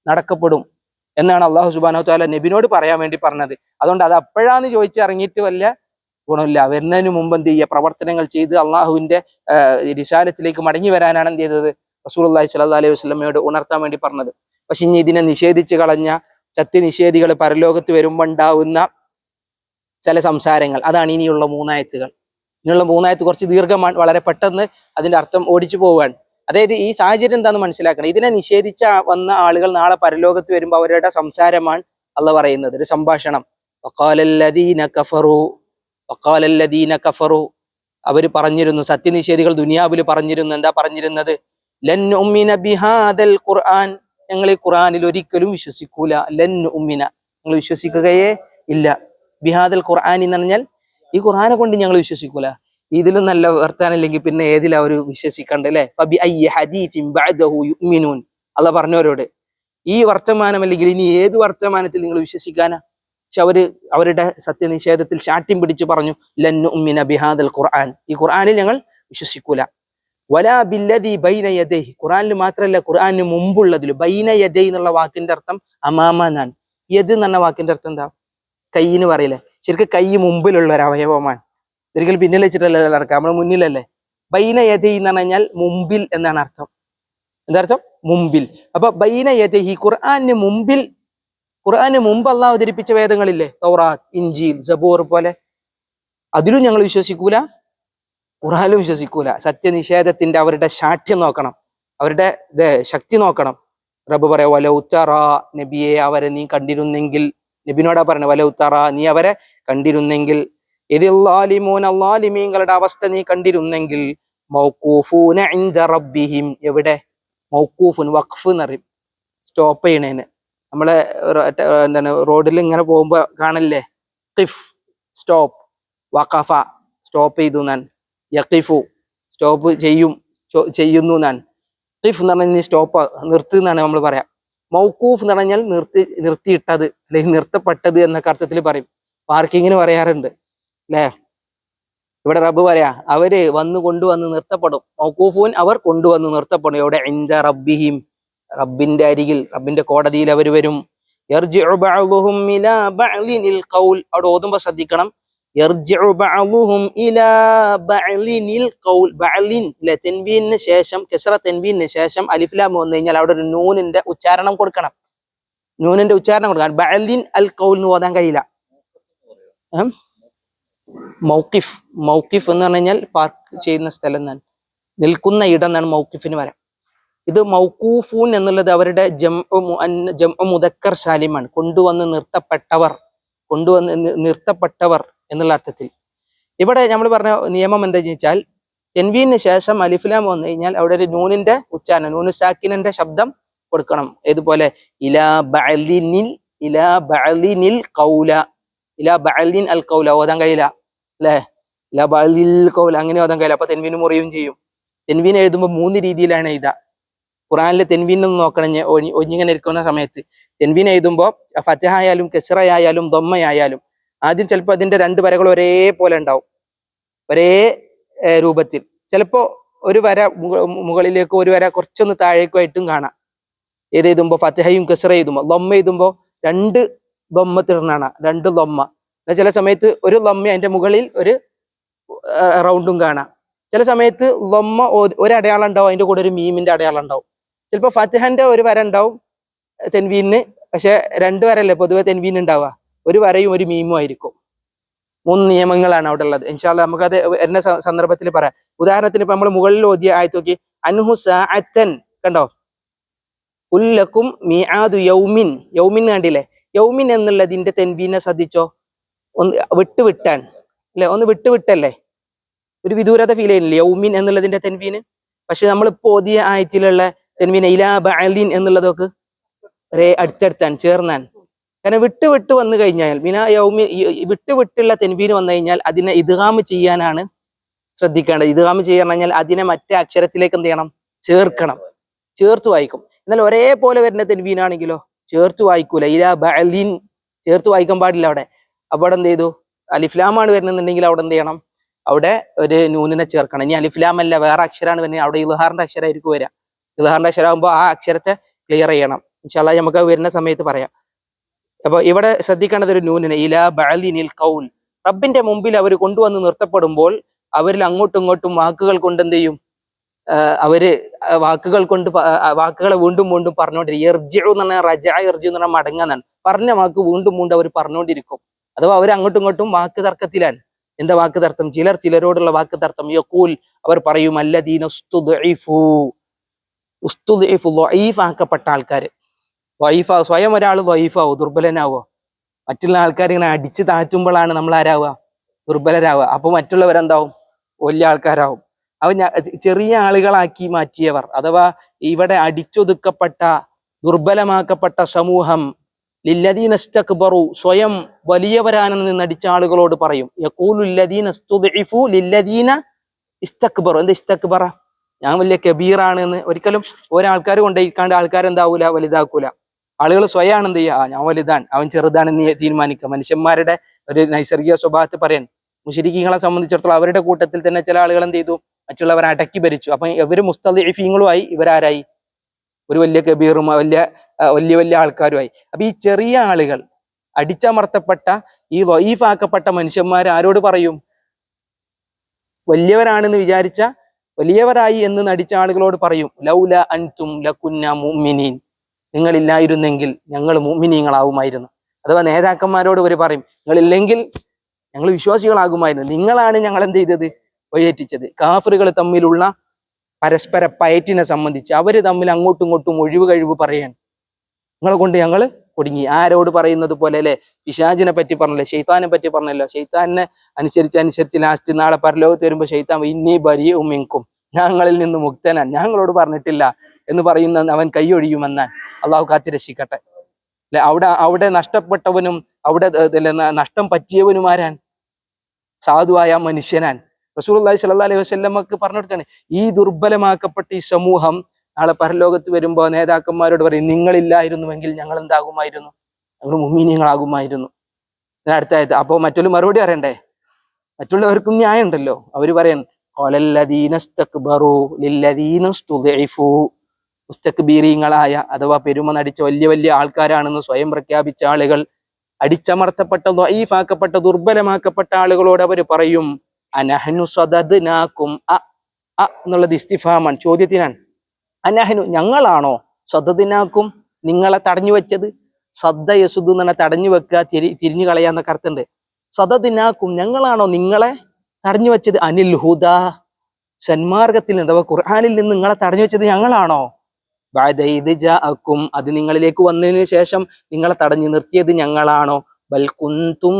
നടക്കപ്പെടും. എന്നാണ് അള്ളാഹു സുബാനോ താല നബിനോട് പറയാൻ വേണ്ടി പറഞ്ഞത്. അതുകൊണ്ട് അത് അപ്പോഴാന്ന് ചോദിച്ച് ഇറങ്ങിയിട്ട് ഗുണമില്ല. വരുന്നതിന് മുമ്പ് എന്ത് ചെയ്യുക? പ്രവർത്തനങ്ങൾ ചെയ്ത് അള്ളാഹുവിന്റെ രിശാലത്തിലേക്ക് മടങ്ങി വരാനാണ് എന്ത് ചെയ്തത്? റസൂൽ അള്ളാഹി സ്വല്ലാ അലൈഹി വസ്ലമയോട് ഉണർത്താൻ വേണ്ടി പറഞ്ഞത്. പക്ഷെ ഇനി ഇതിനെ നിഷേധിച്ച് കളഞ്ഞ സത്യനിഷേധികൾ പരലോകത്ത് വരുമ്പോൾ ഉണ്ടാവുന്ന ചില സംസാരങ്ങൾ. അതാണ് ഇനിയുള്ള മൂന്നായത്തുകൾ. ഇനിയുള്ള മൂന്നായത്ത് കുറച്ച് ദീർഘമാണ്. വളരെ പെട്ടെന്ന് അതിന്റെ അർത്ഥം ഓടിച്ചു പോവുകയാണ്. അതായത് ഈ സാഹചര്യം എന്താണെന്ന് മനസ്സിലാക്കണം. ഇതിനെ നിഷേധിച്ച വന്ന ആളുകൾ നാളെ പരലോകത്ത് വരുമ്പോൾ അവരുടെ സംസാരമാണ് അല്ല പറയുന്നത്. ഒരു സംഭാഷണം. വഖാലല്ലദീന കഫറു വഖാലല്ലദീന കഫറു. അവർ പറഞ്ഞിരുന്നു സത്യനിഷേധികൾ ദുനിയാവിൽ പറഞ്ഞിരുന്നു. എന്താ പറഞ്ഞിരുന്നത്? ബിഹാദൽ ഖുർആൻ. ഞങ്ങൾ ഈ ഖുർആനിൽ ഒരിക്കലും വിശ്വസിക്കൂല. ലൻ ഉമ്മിന. ഞങ്ങൾ വിശ്വസിക്കുകയേ ഇല്ല. ബിഹാദൽ ഖുർആൻ എന്ന് പറഞ്ഞാൽ ഈ ഖുർആനെ കൊണ്ട് ഞങ്ങൾ വിശ്വസിക്കൂല. ഇതിലും നല്ല വർത്താനില്ലെങ്കിൽ പിന്നെ ഏതിലാ അവർ വിശ്വസിക്കണ്ട അല്ലെ? അല്ല പറഞ്ഞവരോട് ഈ വർത്തമാനം അല്ലെങ്കിൽ ഇനി ഏത് വർത്തമാനത്തിൽ നിങ്ങൾ വിശ്വസിക്കാനാ? പക്ഷെ അവർ അവരുടെ സത്യനിഷേധത്തിൽ ശാഠ്യം പിടിച്ചു പറഞ്ഞു ലന്നു ഉമ്മിന ബിഹാദൽ ഖുർആൻ. ഈ ഖുർആനിൽ ഞങ്ങൾ വിശ്വസിക്കൂല. വലാ ബില്ലദി ബൈന യദൈഹി. ഖുർആനിൽ മാത്രമല്ല ഖുർആനിന് മുമ്പുള്ളതിൽ ബൈന യദൈ എന്നുള്ള വാക്കിന്റെ അർത്ഥം അമാമ യദ് എന്ന വാക്കിന്റെ അർത്ഥം എന്താ? കൈന്ന് പറയില്ലേ? ശരിക്കും കൈ മുമ്പിലുള്ള ഒരു അവയവമാണ്. ഒരിക്കലും പിന്നിൽ വെച്ചിട്ടല്ലേ നടക്കുക. നമ്മൾ മുന്നിലല്ലേ? ബൈന യഥി എന്ന് പറഞ്ഞാൽ മുമ്പിൽ എന്നാണ് അർത്ഥം. എന്താ അർത്ഥം? മുമ്പിൽ. അപ്പൊ ബൈന യഥി ഖുർആന് മുമ്പിൽ ഖുർആന് മുമ്പ് അള്ളാഹ് അവതരിപ്പിച്ച വേദങ്ങളില്ലേ? തൗറാത്ത് ഇഞ്ചീൽ സബൂർ പോലെ. അതിലും ഞങ്ങൾ വിശ്വസിക്കൂല ഖുർആാനും വിശ്വസിക്കൂല. സത്യനിഷേധത്തിന്റെ അവരുടെ ശാഠ്യം നോക്കണം. അവരുടെ ശക്തി നോക്കണം. റബ്ബ് പറയാ വലൗത്തറ നബിയെ അവരെ നീ കണ്ടിരുന്നെങ്കിൽ നബിനോടാ പറഞ്ഞ വലൗത്തറ നീ അവരെ കണ്ടിരുന്നെങ്കിൽ ഇതില്ലാലിമൂൻ അള്ളാലിമീങ്ങളുടെ അവസ്ഥ നീ കണ്ടിരുന്നെങ്കിൽ ഇൻദ റബ്ബിഹിം. എവിടെ? മൗക്കൂഫുൻ വഖഫ് എന്നറിയും സ്റ്റോപ്പ് ചെയ്യണേന്. നമ്മളെ എന്താണ് റോഡിൽ ഇങ്ങനെ പോകുമ്പോ കാണില്ലേ? ഖിഫ് സ്റ്റോപ്പ്. വഖഫ സ്റ്റോപ്പ് ചെയ്തു ഞാൻ യഖിഫു സ്റ്റോപ്പ് ചെയ്യും ചെയ്യുന്നു ഞാൻ ഖിഫ് എന്ന് പറഞ്ഞാൽ നീ സ്റ്റോപ്പ് നിർത്തി എന്നാണ് നമ്മൾ പറയാം. മൗക്കൂഫ് എന്ന് പറഞ്ഞാൽ നിർത്തി നിർത്തിയിട്ടത് അല്ലെങ്കിൽ നിർത്തപ്പെട്ടത് എന്നൊക്കെ അർത്ഥത്തിൽ പറയും. പാർക്കിങ്ങിന് പറയാറുണ്ട്. അല്ലേ ഇവിടെ റബ്ബ് പറയാ അവർ വന്ന് കൊണ്ടുവന്ന് നിർത്തപ്പെടും. മൗക്കൂഫൂൻ അവർ കൊണ്ടുവന്ന് നിർത്തപ്പെടും. എവിടെ? ഇന്ദ റബ്ബിഹിം. റബ്ബിന്റെ അരികിൽ റബ്ബിന്റെ കോടതിയിൽ അവർ വരും. അവിടെ ഓതുമ്പോ ശ്രദ്ധിക്കണം. തെൻവീനിന് ശേഷം കെസറ തെൻവീനു ശേഷം അലിഫ്ലാം വന്നു കഴിഞ്ഞാൽ അവിടെ ഒരു നൂനിന്റെ ഉച്ചാരണം കൊടുക്കണം. നൂനിന്റെ ഉച്ചാരണം കൊടുക്കണം. ബഅലിൻ അൽ കൗൽ എന്ന് ഓതാൻ കഴിയില്ല? മൗക്കിഫ് മൗക്കിഫ് എന്ന് പറഞ്ഞു കഴിഞ്ഞാൽ പാർക്ക് ചെയ്യുന്ന സ്ഥലം എന്നാണ്. നിൽക്കുന്ന ഇടം എന്നാണ് മൗക്കിഫിന് വരാം ഇത് മൗക്കൂഫൂൻ എന്നുള്ളത് അവരുടെ ജം ജം മുദക്കർ സാലിമാണ് കൊണ്ടുവന്ന് നിർത്തപ്പെട്ടവർ കൊണ്ടുവന്ന് നിർത്തപ്പെട്ടവർ എന്നുള്ള അർത്ഥത്തിൽ. ഇവിടെ നമ്മൾ പറഞ്ഞ നിയമം എന്താ വെച്ചാൽ തെൻവീന് ശേഷം അലിഫിലാം വന്നു കഴിഞ്ഞാൽ അവിടെ ഒരു നൂനിന്റെ ഉച്ചാരണം നൂനു സാക്കിനന്റെ ശബ്ദം കൊടുക്കണം. ഇതുപോലെ ഇലാ ബഅലിനിൽ ഇലാ ബഅലിനിൽ കൗല. ഇലാ ബലിൻ അൽ കൗല ഓതാൻ കഴിയില്ല. അല്ലേ ഇലാ ബഅലിൽ കൗല അങ്ങനെ ഓതാൻ കഴിയില്ല അപ്പൊ തെൻവീനും മുറിയും ചെയ്യും. തെൻവീൻ എഴുതുമ്പോൾ മൂന്ന് രീതിയിലാണ് എഴുതുക ഖുറാനിലെ തെൻവീൻ ഒന്ന് നോക്കണം. ഒഞ്ഞിങ്ങനെ ഇരിക്കുന്ന സമയത്ത്. തെൻവീൻ എഴുതുമ്പോൾ ഫറ്റഹായാലും കെസറയായാലും ദൊമ്മയായാലും ആദ്യം ചിലപ്പോൾ അതിന്റെ രണ്ട് വരകൾ ഒരേപോലെ ഉണ്ടാവും. ഒരേ രൂപത്തിൽ. ചിലപ്പോൾ ഒരു വര മുകളിലേക്കോ ഒരു വര കുറച്ചൊന്ന് താഴേക്കുമായിട്ടും കാണാം. ഏത് എഴുതുമ്പോൾ ഫത്തഹയും കെസറ എഴുതുമ്പോൾ ദൊമ്മ എഴുതുമ്പോൾ രണ്ട് ദൊമ്മ തീർന്നാണ് രണ്ട് എന്നാൽ ചില സമയത്ത് ഒരു ലൊമ്മ അതിന്റെ മുകളിൽ ഒരു റൗണ്ടും കാണാം. ചില സമയത്ത് ലൊമ്മ ഒരു അടയാളം ഉണ്ടാവും അതിന്റെ കൂടെ ഒരു മീമിന്റെ അടയാളം ഉണ്ടാവും. ചിലപ്പോൾ ഫത്തഹന്റെ ഒരു വര ഉണ്ടാവും തെൻവീനിന്. പക്ഷേ രണ്ട് വരല്ലേ പൊതുവെ തെൻവീൻ ഉണ്ടാവുക. ഒരു വരയും ഒരു മീമും ആയിരിക്കും. മൂന്ന് നിയമങ്ങളാണ് അവിടെ ഉള്ളത്. ഇൻഷാല്ല നമുക്കത് എന്ന സന്ദർഭത്തിൽ പറയാം. ഉദാഹരണത്തിന് ഇപ്പൊ നമ്മൾ മുകളിൽ ഓതിയ ആയത് നോക്കി. അൻഹു സാഅത്തൻ കണ്ടോ? ഉല്ലക്കും മിയാദു യൗമിൻ. യൗമിൻ കണ്ടില്ലേ? യൗമിൻ എന്നുള്ളതിന്റെ തെൻവീനെ ശ്രദ്ധിച്ചോ? ഒന്ന് വിട്ട് വിട്ടാൻ അല്ലെ? ഒന്ന് വിട്ട് വിട്ടല്ലേ ഒരു വിദൂരത ഫീൽ ചെയ്യുന്നില്ല? യൗമിൻ എന്നുള്ളതിന്റെ തെൻവീന്. പക്ഷെ നമ്മൾ ഇപ്പൊ ഓതിയ ആയത്തിലുള്ള തെൻവീൻ ഇലാ ബഅലിൻ എന്നുള്ളതൊക്കെ ഒരേ അടുത്തടുത്താൻ ചേർന്നാൻ. കാരണം വിട്ട് വിട്ട് വന്നു കഴിഞ്ഞാൽ മിന യൗമി വിട്ട് വിട്ടുള്ള വന്നു കഴിഞ്ഞാൽ അതിനെ ഇതുകാമ് ചെയ്യാനാണ് ശ്രദ്ധിക്കേണ്ടത്. ഇതുകാമ് ചെയ്യാൻ കഴിഞ്ഞാൽ അതിനെ മറ്റേ അക്ഷരത്തിലേക്ക് എന്ത് ചെയ്യണം? ചേർക്കണം. ചേർത്ത് വായിക്കും. എന്നാൽ ഒരേപോലെ വരുന്ന തെൻവീനാണെങ്കിലോ? ചേർത്ത് വായിക്കൂല. ഇലാ ബഅലിൻ ചേർത്ത് വായിക്കാൻ പാടില്ല അവിടെ. അപ്പൊ അവിടെ എന്ത് ചെയ്തു? അലിഫ്ലാമാണ് വരുന്നുണ്ടെങ്കിൽ അവിടെ എന്ത് ചെയ്യണം? അവിടെ ഒരു നൂനിനെ ചേർക്കണം. ഇനി അലിഫ്ലാം അല്ല വേറെ അക്ഷരമാണ് വരുന്നത്. അവിടെ ഇൽഹാറിന്റെ അക്ഷരമായിരിക്കും വരിക. ഇൽഹാറിന്റെ അക്ഷരമാകുമ്പോൾ ആ അക്ഷരത്തെ ക്ലിയർ ചെയ്യണം. ഇൻഷാല്ല നമുക്ക് വരുന്ന സമയത്ത് പറയാം. അപ്പോൾ ഇവിടെ ശ്രദ്ധിക്കേണ്ടത് ഒരു നൂനിനെ ഇല ബഅലിനിൽ കൗൽ റബ്ബിന്റെ മുമ്പിൽ അവർ കൊണ്ടുവന്ന് നിർത്തപ്പെടുമ്പോൾ അവരിൽ അങ്ങോട്ടും ഇങ്ങോട്ടും വാക്കുകൾ കൊണ്ട് എന്ത് ചെയ്യും? അവർ വാക്കുകൾ കൊണ്ട് വാക്കുകളെ വീണ്ടും വീണ്ടും പറഞ്ഞുകൊണ്ടിരിക്കും. എർജു എന്ന് പറഞ്ഞാൽ റജ എർജു എന്ന് പറഞ്ഞാൽ മടങ്ങാന്നാണ് പറഞ്ഞ വാക്ക് വീണ്ടും വീണ്ടും അവർ പറഞ്ഞുകൊണ്ടിരിക്കും. അഥവാ അവർ അങ്ങോട്ടും ഇങ്ങോട്ടും വാക്ക് തർക്കത്തിലാണ് എന്താ വാക്ക് തർക്കം ചിലർ ചിലരോടുള്ള വാക്ക് തർക്കം യക്കൂൽ അവർ പറയും അല്ലദീന ആക്കപ്പെട്ട ആൾക്കാർ വൈഫാ സ്വയം ഒരാൾ വൈഫാവോ ദുർബലനാവോ? മറ്റുള്ള ആൾക്കാർ ഇങ്ങനെ അടിച്ച് താഴ്ത്തുമ്പോഴാണ് നമ്മൾ ആരാവുക? ദുർബലരാവുക. അപ്പൊ മറ്റുള്ളവരെന്താവും? വലിയ ആൾക്കാരാവും. അവ ചെറിയ ആളുകളാക്കി മാറ്റിയവർ. അഥവാ ഇവിടെ അടിച്ചൊതുക്കപ്പെട്ട ദുർബലമാക്കപ്പെട്ട സമൂഹം ലില്ലദീനസ്തക്ബറു സ്വയം വലിയവരാനെന്ന് നടിച്ച ആളുകളോട് പറയും. യഖൂലു ല്ലദീന ലില്ലദീന ഇസ്തക്ബറു. എന്താ ഇസ്തക്ബറ? ഞാൻ വലിയ കബീറാണ് എന്ന് ഒരിക്കലും ഒരാൾക്കാർ കൊണ്ടേക്കാണ്ട് ആൾക്കാരെന്താവൂല വലുതാക്കൂല. ആളുകൾ സ്വയമാണ് എന്ത് ചെയ്യുക ഞാൻ വലുതാണ്. അവൻ ചെറുതാണെന്ന് തീരുമാനിക്കുക. മനുഷ്യന്മാരുടെ ഒരു നൈസർഗിക സ്വഭാവത്തിൽ പറയാൻ മുഷരിക്കുകളെ സംബന്ധിച്ചിടത്തോളം അവരുടെ കൂട്ടത്തിൽ തന്നെ ചില ആളുകൾ എന്ത് ചെയ്തു? മറ്റുള്ളവരെ അടക്കി ഭരിച്ചു. അപ്പൊ ഇവർ മുസ്തലിഫീങ്ങളുമായി ഇവരാരായി? ഒരു വലിയ കബീറും വലിയ വലിയ വലിയ ആൾക്കാരുമായി. അപ്പൊ ഈ ചെറിയ ആളുകൾ അടിച്ചമർത്തപ്പെട്ട ഈ വൈഫാക്കപ്പെട്ട മനുഷ്യന്മാർ ആരോട് പറയും? വലിയവരാണെന്ന് വിചാരിച്ച വലിയവരായി എന്ന് നടിച്ച ആളുകളോട് പറയും ലൗല അൻതും ലക്കുന്ന മുഅ്മിനീൻ. നിങ്ങളില്ലായിരുന്നെങ്കിൽ ഞങ്ങൾ മുഅ്മിനീങ്ങളാവുമായിരുന്നു. അഥവാ നേതാക്കന്മാരോട് ഇവർ പറയും നിങ്ങളില്ലെങ്കിൽ ഞങ്ങൾ വിശ്വാസികളാകുമായിരുന്നു. നിങ്ങളാണ് ഞങ്ങൾ എന്ത് ചെയ്തത്? വഴിയേറ്റിച്ചത് കാഫറുകൾ തമ്മിലുള്ള പരസ്പര പയറ്റിനെ സംബന്ധിച്ച് അവർ തമ്മിൽ അങ്ങോട്ടും ഇങ്ങോട്ടും ഒഴിവ് കഴിവ് പറയാൻ നിങ്ങളെ കൊണ്ട് ഞങ്ങൾ കുടുങ്ങി. ആരോട് പറയുന്നത് പോലെ അല്ലെ? പിശാചിനെ പറ്റി പറഞ്ഞല്ലോ? ഷെയ്ത്താനെ പറ്റി പറഞ്ഞല്ലോ? ഷെയ്ത്താനെ അനുസരിച്ച് അനുസരിച്ച് ലാസ്റ്റ് നാളെ പരലോകത്ത് വരുമ്പോൾ ഷെയ്ത്താൻ ഇന്നീ ബരി ഉമ്മിങ്കും ഞങ്ങളിൽ നിന്ന് മുക്തനാൻ ഞങ്ങളോട് പറഞ്ഞിട്ടില്ല എന്ന് പറയുന്ന അവൻ കൈയൊഴിയുമെന്നാൽ അള്ളാഹു കാത്തി രക്ഷിക്കട്ടെ. അല്ലെ? അവിടെ അവിടെ നഷ്ടപ്പെട്ടവനും അവിടെ നഷ്ടം പറ്റിയവനുമാരാൻ സാധുവായ മനുഷ്യനാൻ റസൂൽ സല്ലാ അലൈഹി വസ്ല്ലമ്മക്ക് പറഞ്ഞു കൊടുക്കാണ് ഈ ദുർബലമാക്കപ്പെട്ട ഈ സമൂഹം നാളെ പരലോകത്ത് വരുമ്പോൾ നേതാക്കന്മാരോട് പറയും നിങ്ങളില്ലായിരുന്നുവെങ്കിൽ ഞങ്ങൾ എന്താകുമായിരുന്നു ഞങ്ങൾ മുമ്മീനിയങ്ങളാകുമായിരുന്നു ഞാൻ അപ്പോൾ മറ്റുള്ള മറുപടി അറിയണ്ടേ മറ്റുള്ളവർക്കും ന്യായം ഉണ്ടല്ലോ അവർ പറയാൻ. മുസ്തക്ബീരീങ്ങളായ അഥവാ പെരുമ നടിച്ച വലിയ വലിയ ആൾക്കാരാണെന്ന് സ്വയം പ്രഖ്യാപിച്ച ആളുകൾ അടിച്ചമർത്തപ്പെട്ട ദ്വഈഫാക്കപ്പെട്ട ദുർബലമാക്കപ്പെട്ട ആളുകളോട് അവർ പറയും അനഹനു സദദ്നാക്കും അ അ എന്നുള്ളത് ഇസ്തിഫാമാണ് ചോദ്യത്തിനാണ്. അനഹനു ഞങ്ങളാണോ സദദ്നാക്കും നിങ്ങളെ തടഞ്ഞു വെച്ചത്? സദ്ദ യസുദു എന്നെ തടഞ്ഞു വെക്കുക തിരി തിരിഞ്ഞു കളയാന്നൊക്കെ അർത്ഥമുണ്ട്. സദദിനാക്കും ഞങ്ങളാണോ നിങ്ങളെ തടഞ്ഞു വെച്ചത്? അനിൽ ഹുദ സന്മാർഗത്തിൽ നിന്ന് അഥവാ ഖുർആാനിൽ നിന്ന് നിങ്ങളെ തടഞ്ഞു വെച്ചത് ഞങ്ങളാണോ? ഇദ് അത് നിങ്ങളിലേക്ക് വന്നതിന് ശേഷം നിങ്ങളെ തടഞ്ഞു നിർത്തിയത് ഞങ്ങളാണോ? ബൽകുന്തും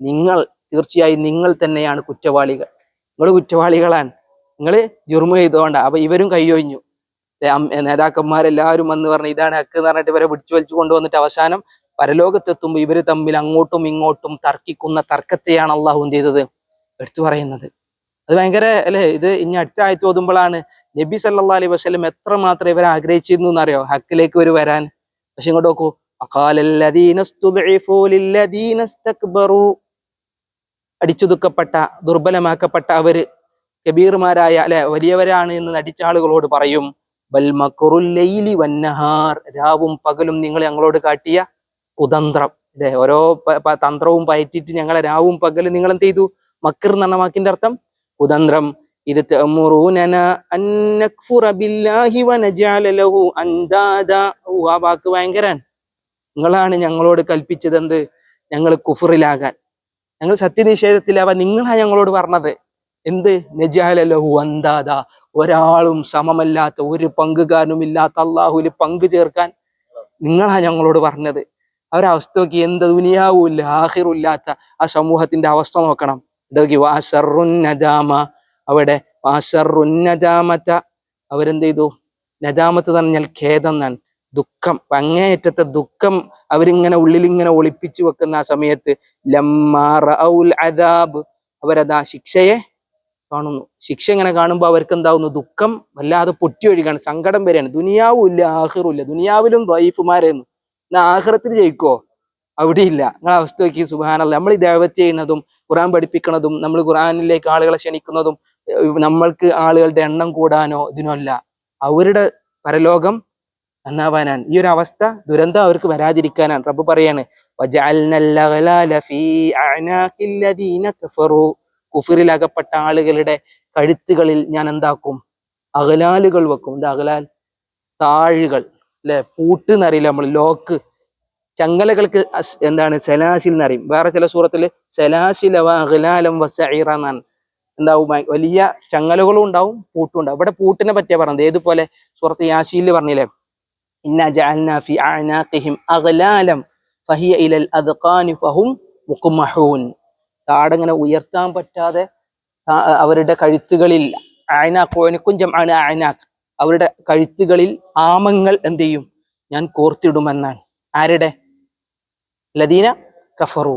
നിങ്ങൾ തീർച്ചയായും നിങ്ങൾ തന്നെയാണ് കുറ്റവാളികൾ. നിങ്ങൾ കുറ്റവാളികളാണ്. നിങ്ങൾ ജുർമ ചെയ്തുകൊണ്ട് അപ്പൊ ഇവരും കൈയൊഴിഞ്ഞു നേതാക്കന്മാരെല്ലാവരും വന്ന് പറഞ്ഞു ഇതാണ് ഹക്ക് എന്ന് പറഞ്ഞിട്ട് ഇവരെ പിടിച്ചു വലിച്ചു കൊണ്ടുവന്നിട്ട് അവസാനം പരലോകത്തെത്തുമ്പോൾ ഇവർ തമ്മിൽ അങ്ങോട്ടും ഇങ്ങോട്ടും തർക്കിക്കുന്ന തർക്കത്തെയാണ് അള്ളാഹു എന്ത് ചെയ്തത്? എടുത്തു പറയുന്നത്. അത് ഭയങ്കര അല്ലെ ഇത് ഇനി അടുത്ത ആയത്ത് ഓതുമ്പോഴാണ് നബി സല്ലല്ലാഹു അലൈഹി എത്ര മാത്രം ഇവരെ ആഗ്രഹിച്ചിരുന്നു എന്നറിയോ? ഹക്കിലേക്ക് ഇവർ വരാൻ. പക്ഷെ ഇങ്ങോട്ട് നോക്കൂ അഖാലല്ലദീന സ്തുദ്ഇഫൂ ലില്ലദീന ഇസ്തക്ബറൂ അടിച്ചുതുക്കപ്പെട്ട ദുർബലമാക്കപ്പെട്ട അവർ കബീർമാരായ അല്ലെ വലിയവരാണ് എന്ന് നടിച്ച ആളുകളോട് പറയും ബൽ വന്നഹാർ രാവും പകലും നിങ്ങൾ ഞങ്ങളോട് കാട്ടിയ കുതന്ത്രം. അല്ലെ ഓരോ തന്ത്രവും പയറ്റിട്ട് ഞങ്ങളെ രാവും പകലും നിങ്ങൾ എന്ത് ചെയ്തു? മക്കർ എന്ന വാക്കിന്റെ അർത്ഥം? കുതന്ത്രം. ഇത് ആ വാക്ക് ഭയങ്കരാണ്. നിങ്ങളാണ് ഞങ്ങളോട് കൽപ്പിച്ചത് എന്ത് ഞങ്ങൾ കുഫറിലാകാൻ. ഞങ്ങൾ സത്യനിഷേധത്തിലാവാൻ നിങ്ങളാ ഞങ്ങളോട് പറഞ്ഞത്. എന്ത്? നജാലോ അന്താത ഒരാളും സമമല്ലാത്ത ഒരു പങ്കുകാരനും ഇല്ലാത്ത അള്ളാഹുവിൽ പങ്കു ചേർക്കാൻ നിങ്ങളാ ഞങ്ങളോട് പറഞ്ഞത്. അവരവസ്ഥ നോക്കി എന്ത് ദുനിയാവൂല്ല ആഹിറില്ലാത്ത ആ സമൂഹത്തിന്റെ അവസ്ഥ നോക്കണം. ഇടോക്കി വാസറുൻ അവിടെ വാസറുൻ നദാമത്ത അവരെന്ത് ചെയ്തു? നദാമത്ത് പറഞ്ഞാൽ ഖേദം എന്നാണ്. ദുഃഖം അങ്ങേയറ്റത്തെ ദുഃഖം അവരിങ്ങനെ ഉള്ളിൽ ഇങ്ങനെ ഒളിപ്പിച്ചു വെക്കുന്ന ആ സമയത്ത് അദാബ്. അവരതാ ശിക്ഷയെ കാണുന്നു. ശിക്ഷ ഇങ്ങനെ കാണുമ്പോൾ അവർക്ക് എന്താവുന്നു ദുഃഖം വല്ലാതെ പൊട്ടി ഒഴുകാണ് സങ്കടം വരെയാണ്. ദുനിയാവും ഇല്ല ആഹ്റും ഇല്ല. ദുനിയാവിലും ദ്വൈഫുമാരെന്നു എന്നാ ആഹ്റത്തിൽ ജയിക്കോ? അവിടെ ഇല്ല നിങ്ങളെ അവസ്ഥ നോക്കി സുബാനല്ല നമ്മൾ ഈ ദേവത്ത് ചെയ്യുന്നതും ഖുറാൻ പഠിപ്പിക്കുന്നതും നമ്മൾ ഖുറാനിലേക്ക് ആളുകളെ ക്ഷണിക്കുന്നതും നമ്മൾക്ക് ആളുകളുടെ എണ്ണം കൂടാനോ ഇതിനോ അല്ല. അവരുടെ പരലോകം നന്നാവാനാണ്. ഈ ഒരു അവസ്ഥ ദുരന്തം അവർക്ക് വരാതിരിക്കാനാണ്. റബ്ബ് പറയാണ് കുഫിറിൽ അകപ്പെട്ട ആളുകളുടെ കഴുത്തുകളിൽ ഞാൻ എന്താക്കും? അകലാലുകൾ വെക്കും. എന്താ അകലാൽ താഴുകൾ. അല്ലെ? പൂട്ട് എന്നറിയില്ല നമ്മൾ. ലോക്ക്. ചങ്ങലകൾക്ക് എന്താണ്? സലാസിൽ എന്നറിയും വേറെ ചില സൂറത്തിൽ സലാസിലവ അകലാലം വസൈറ എന്നാണ്. എന്താവും? വലിയ ചങ്ങലകളും ഉണ്ടാവും പൂട്ടും ഉണ്ടാവും. ഇവിടെ പൂട്ടിനെ പറ്റിയാ പറഞ്ഞത്. ഏതുപോലെ? സൂറത്ത് യാശീലിൽ പറഞ്ഞില്ലേ? ജഅൽനാ ഫി ഫഹിയ അദ്ഖാനി ഫഹും മുഖ്മഹൂൻ. താടങ്ങനെ ഉയർത്താൻ പറ്റാതെ അവരുടെ കഴുത്തുകളിൽ ഓനക്കുഞ്ചം ആണ് അയനാഖ് അവരുടെ കഴുത്തുകളിൽ ആമങ്ങൾ എന്ത് ചെയ്യും? ഞാൻ കോർത്തിടുമെന്നാണ്. ആരുടെ? ലദീന കഫറു.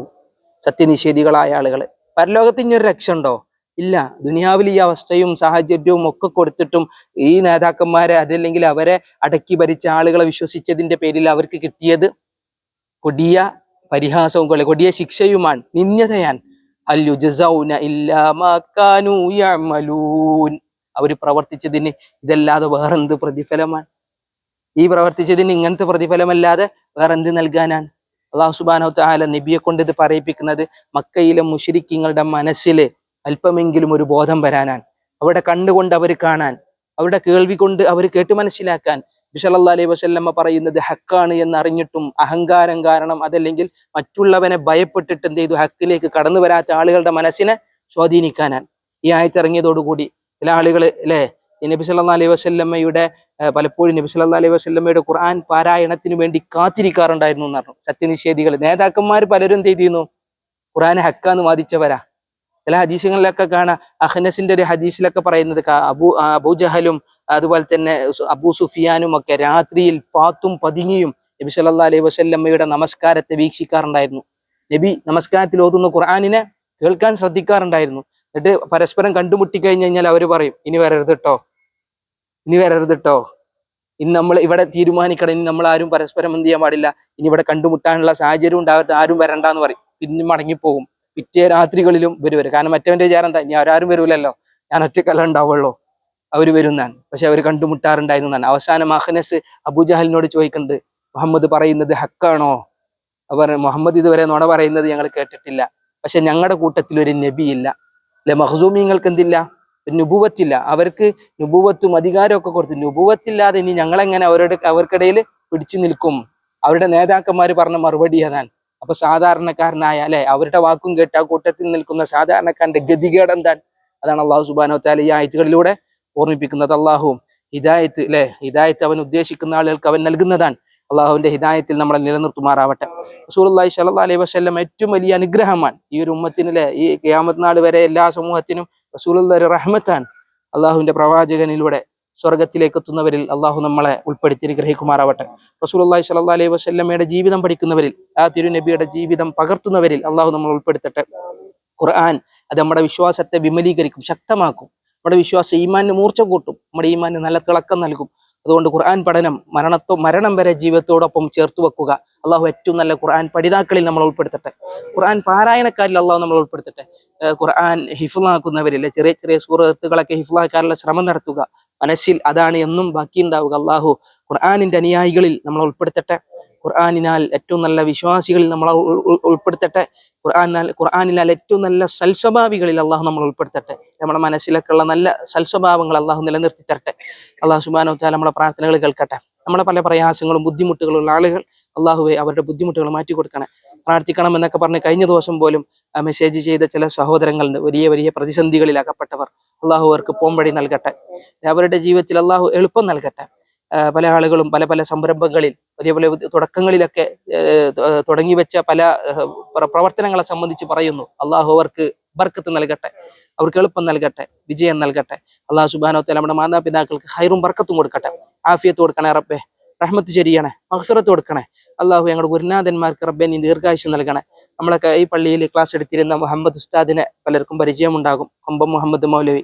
സത്യനിഷേധികളായ ആളുകൾ പരലോകത്തിന് ഒരു രക്ഷ ഉണ്ടോ ഇല്ല. ദുനിയാവിൽ ഈ അവസ്ഥയും സാഹചര്യവും ഒക്കെ കൊടുത്തിട്ടും ഈ നേതാക്കന്മാരെ അതല്ലെങ്കിൽ അവരെ അടക്കി ഭരിച്ച ആളുകളെ വിശ്വസിച്ചതിന്റെ പേരിൽ അവർക്ക് കിട്ടിയത് കൊടിയ പരിഹാസവും കൊള്ള കൊടിയ ശിക്ഷയുമാണ്. യഅമലൂൻ. അവർ പ്രവർത്തിച്ചതിന് ഇതല്ലാതെ വേറെന്ത് പ്രതിഫലമാണ്? ഈ പ്രവർത്തിച്ചതിന് ഇങ്ങനത്തെ പ്രതിഫലമല്ലാതെ വേറെന്ത് നൽകാനാണ്? അള്ളാഹു സുബാനോ താല നബിയെ കൊണ്ട് ഇത് പറയിപ്പിക്കുന്നത് മക്കയിലെ മുഷിരിക്കിങ്ങളുടെ മനസ്സിൽ അല്പമെങ്കിലും ഒരു ബോധം വരാനാൻ അവിടെ കണ്ണുകൊണ്ട് അവർ കാണാൻ അവരുടെ കേൾവി കൊണ്ട് അവർ കേട്ട് മനസ്സിലാക്കാൻ. ബിഷലല്ലാ അലൈഹി വസല്ലമ്മ പറയുന്നത് ഹക്കാണ് എന്ന് അറിഞ്ഞിട്ടും അഹങ്കാരം കാരണം അതല്ലെങ്കിൽ മറ്റുള്ളവനെ ഭയപ്പെട്ടിട്ട് എന്ത് ചെയ്തു? ഹക്കിലേക്ക് കടന്നു വരാത്ത ആളുകളുടെ മനസ്സിനെ സ്വാധീനിക്കാനാണ് ഈ ആയത്തിറങ്ങിയതോടുകൂടി ചില ആളുകൾ അല്ലെ? നബി സല്ലാ അലൈഹി വസല്ലമ്മയുടെ പലപ്പോഴും നബി സല്ലാ അലൈഹി വസല്ലമ്മയുടെ ഖുർആൻ പാരായണത്തിന് വേണ്ടി കാത്തിരിക്കാറുണ്ടായിരുന്നു എന്ന് സത്യനിഷേധികൾ നേതാക്കന്മാർ പലരും എന്ത് ചെയ്തിരുന്നു? ഖുർആൻ ഹക്കാന്ന് വാദിച്ചവരാ. ചില ഹദീസുകളിലൊക്കെ കാണാം അഹ്നസിന്റെ ഒരു ഹദീസിലൊക്കെ പറയുന്നത് അബു അബൂ ആ, അബൂ ജഹലും അതുപോലെ തന്നെ അബൂ സുഫിയാനും ഒക്കെ രാത്രിയിൽ പാത്തും പതുങ്ങിയും നബി സല്ലാ അലൈഹി വസല്ലമ്മയുടെ നമസ്കാരത്തെ വീക്ഷിക്കാറുണ്ടായിരുന്നു. നബി നമസ്കാരത്തിൽ ഓതുന്ന ഖുർആാനിനെ കേൾക്കാൻ ശ്രദ്ധിക്കാറുണ്ടായിരുന്നു. എന്നിട്ട് പരസ്പരം കണ്ടുമുട്ടി കഴിഞ്ഞു കഴിഞ്ഞാൽ അവർ പറയും ഇനി വരരുത് കേട്ടോ ഇനി വരരുത് കേട്ടോ ഇനി നമ്മൾ ഇവിടെ തീരുമാനിക്കണം. ഇനി നമ്മൾ ആരും പരസ്പരം എന്ത് ചെയ്യാൻ പാടില്ല. ഇനി ഇവിടെ കണ്ടുമുട്ടാനുള്ള സാഹചര്യം ഉണ്ടാകാത്ത ആരും വരണ്ടെന്ന് പറയും. പിന്നെ മടങ്ങിപ്പോകും. പിറ്റേ രാത്രികളിലും വരും വരും. കാരണം മറ്റവന്റെ വിചാരം എന്താ? ഇനി ആരും വരൂലല്ലോ. ഞാൻ ഒറ്റക്കല്ല ഉണ്ടാവുള്ളൂ. അവർ വരുന്നാൻ പക്ഷെ അവർ കണ്ടുമുട്ടാറുണ്ടായിരുന്നാണ് അവസാനം അഹ്നസ് അബുജഹലിനോട് ചോദിക്കുന്നത് മുഹമ്മദ് പറയുന്നത് ഹക്കാണോ? അവർ മുഹമ്മദ് ഇതുവരെ നുണ പറയുന്നത് ഞങ്ങൾ കേട്ടിട്ടില്ല. പക്ഷെ ഞങ്ങളുടെ കൂട്ടത്തിൽ ഒരു നബിയില്ല. അല്ലെ മഹസൂമിങ്ങൾക്ക് എന്തില്ല? നുപൂവത്തില്ല അവർക്ക് നുപൂവത്തും അധികാരവും ഒക്കെ കൊടുത്തു നുപൂവത്തില്ലാതെ ഇനി ഞങ്ങളെങ്ങനെ അവരുടെ അവർക്കിടയിൽ പിടിച്ചു നിൽക്കും? അവരുടെ നേതാക്കന്മാർ പറഞ്ഞ മറുപടി അതാണ്. അപ്പൊ സാധാരണക്കാരനായ അല്ലെ? അവരുടെ വാക്കും കേട്ട് ആ കൂട്ടത്തിൽ നിൽക്കുന്ന സാധാരണക്കാരന്റെ ഗതികേട് എന്താണ്? അതാണ് അള്ളാഹു സുബാനോ താല ഈ ആയത്തുകളിലൂടെ ഓർമ്മിപ്പിക്കുന്നത്. അള്ളാഹുവും ഹിദായത്ത് അല്ലെ? ഹിദായത്ത് അവൻ ഉദ്ദേശിക്കുന്ന ആളുകൾക്ക് അവൻ നൽകുന്നതാണ്. അള്ളാഹുവിന്റെ ഹിദായത്തിൽ നമ്മളെ നിലനിർത്തുമാറാവട്ടെ. റസൂലുള്ളാഹി സ്വല്ലല്ലാഹി അലൈഹി വസല്ലം ഏറ്റവും വലിയ അനുഗ്രഹമാണ് ഈ ഒരു ഉമ്മത്തിന് അല്ലെ? ഈ ക്യാമത്ത് നാൾ വരെ എല്ലാ സമൂഹത്തിനും റസൂലുള്ള റഹ്മത്താണ്. അള്ളാഹുവിന്റെ പ്രവാചകനിലൂടെ സ്വർഗത്തിലേക്ക് എത്തുന്നവരിൽ അള്ളാഹു നമ്മളെ ഉൾപ്പെടുത്തി അനുഗ്രഹിക്കുമാറാവട്ടെ. റസൂലുള്ളാഹി സ്വല്ലല്ലാഹി അലൈഹി വസ്ല്ലമ്മയുടെ ജീവിതം പഠിക്കുന്നവരിൽ ആ തിരുനബിയുടെ ജീവിതം പകർത്തുന്നവരിൽ അള്ളാഹു നമ്മൾ ഉൾപ്പെടുത്തട്ടെ. ഖുർആൻ അത് നമ്മുടെ വിശ്വാസത്തെ വിമലീകരിക്കും ശക്തമാക്കും. നമ്മുടെ വിശ്വാസ ഈമാനിന് മൂർച്ച കൂട്ടും നമ്മുടെ ഈമാനിന് നല്ല തിളക്കം നൽകും. അതുകൊണ്ട് ഖുർആൻ പഠനം മരണത്തോ മരണം വരെ ജീവിതത്തോടൊപ്പം ചേർത്ത് വെക്കുക. അള്ളാഹു ഏറ്റവും നല്ല ഖുർആൻ പഠിതാക്കളിൽ നമ്മൾ ഉൾപ്പെടുത്തട്ടെ. ഖുർആൻ പാരായണക്കാരിൽ അള്ളാഹു നമ്മൾ ഉൾപ്പെടുത്തട്ടെ. ഖുർആൻ ഹിഫ്ലാക്കുന്നവരിൽ ചെറിയ ചെറിയ സുഹൃത്തുക്കളൊക്കെ ഹിഫ്ലാക്കാനുള്ള ശ്രമം നടത്തുക. മനസ്സിൽ അതാണ് എന്നും ബാക്കിയുണ്ടാവുക. അള്ളാഹു ഖുർആാനിന്റെ അനുയായികളിൽ നമ്മൾ ഉൾപ്പെടുത്തട്ടെ. ഖുർആാനിനാൽ ഏറ്റവും നല്ല വിശ്വാസികളിൽ നമ്മളെ ഉൾ- ഉൾ- ഉൾപ്പെടുത്തട്ടെ. ഖുർആാനാൽ ഖുർആാനിനാൽ ഏറ്റവും നല്ല സൽസ്വഭാവികളിൽ അള്ളാഹു നമ്മൾ ഉൾപ്പെടുത്തട്ടെ. നമ്മുടെ മനസ്സിലൊക്കെയുള്ള നല്ല സൽസ്വഭാവങ്ങൾ അള്ളാഹു നിലനിർത്തി തരട്ടെ. അള്ളാഹു സുബാനോ താല നമ്മളെ പ്രാർത്ഥനകൾ കേൾക്കട്ടെ. നമ്മളെ പല പ്രയാസങ്ങളും ബുദ്ധിമുട്ടുകളുള്ള ആളുകൾ അള്ളാഹുവെ അവരുടെ ബുദ്ധിമുട്ടുകൾ മാറ്റി കൊടുക്കണേ. പ്രാർത്ഥിക്കണം എന്നൊക്കെ പറഞ്ഞ് കഴിഞ്ഞ ദിവസം പോലും മെസ്സേജ് ചെയ്ത ചില സഹോദരങ്ങളുണ്ട്. വലിയ വലിയ പ്രതിസന്ധികളിൽ അകപ്പെട്ടവർ. അള്ളാഹു അവർക്ക് പോംവഴി നൽകട്ടെ. അവരുടെ ജീവിതത്തിൽ അള്ളാഹു എളുപ്പം നൽകട്ടെ. പല ആളുകളും പല പല സംരംഭങ്ങളിൽ വലിയ വലിയ തുടക്കങ്ങളിലൊക്കെ തുടങ്ങി വെച്ച പല പ്രവർത്തനങ്ങളെ സംബന്ധിച്ച് പറയുന്നു. അള്ളാഹു അവർക്ക് ബർക്കത്ത് നൽകട്ടെ. അവർക്ക് എളുപ്പം നൽകട്ടെ. വിജയം നൽകട്ടെ. അള്ളാഹു സുബാനോത്തെ നമ്മുടെ മാതാപിതാക്കൾക്ക് ഹൈറും ബർക്കത്തും കൊടുക്കട്ടെ. ആഫിയത്ത് കൊടുക്കണേ റബ്ബെ. റഹ്മത്ത് ശരിയണേ മഹസുറത്ത് കൊടുക്കണേ. അള്ളാഹു ഞങ്ങളുടെ ഗുരുനാഥന്മാർക്ക് റബ്ബെ നീ ദീർഘായുസ് നൽകണേ. നമ്മളൊക്കെ ഈ പള്ളിയിൽ ക്ലാസ് എടുത്തിരുന്ന മുഹമ്മദ് ഉസ്താദിനെ പലർക്കും പരിചയമുണ്ടാകും. ഹംബം മുഹമ്മദ് മൗലവി.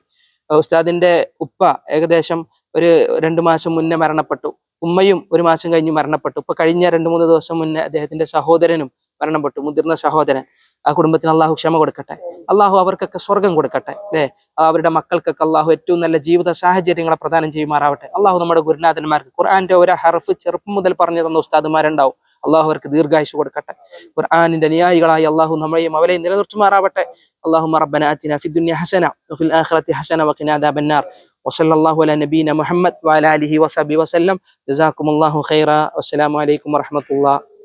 ഉസ്താദിന്റെ ഉപ്പ ഏകദേശം ഒരു രണ്ടു മാസം മുന്നേ മരണപ്പെട്ടു. ഉമ്മയും ഒരു മാസം കഴിഞ്ഞ് മരണപ്പെട്ടു. ഇപ്പൊ കഴിഞ്ഞ രണ്ട് മൂന്ന് ദിവസം മുന്നേ അദ്ദേഹത്തിന്റെ സഹോദരനും മരണപ്പെട്ടു. മുതിർന്ന സഹോദരൻ. ആ കുടുംബത്തിന് അള്ളാഹു ക്ഷമ കൊടുക്കട്ടെ. അള്ളാഹു അവർക്കൊക്കെ സ്വർഗം കൊടുക്കട്ടെ. അല്ലെ? അവരുടെ മക്കൾക്കൊക്കെ അള്ളാഹു ഏറ്റവും നല്ല ജീവിത സാഹചര്യങ്ങളെ പ്രദാനം ചെയ്യുമാറാവട്ടെ. അള്ളാഹു നമ്മുടെ ഗുരുനാഥന്മാർക്ക് ഖുർആന്റെ ഒരു ഹർഫ് ചെറുപ്പം മുതൽ പറഞ്ഞു തന്ന ഉസ്താദുമാരുണ്ടാവും. അള്ളാഹു അവർക്ക് ദീർഘായുസ് കൊടുക്കട്ടെ. ഖുർആാനിന്റെ അനുയായികളായി അള്ളാഹു നമ്മളെയും അവരെയും നിലനിർത്തുമാറാവട്ടെ. اللهم ربنا آتنا في الدنيا حسنة وفي الآخرة حسنة وقنا عذاب النار. وصلى الله على نبينا محمد وعلى آله وصحبه وسلم. جزاكم الله خيرا. والسلام عليكم ورحمة الله.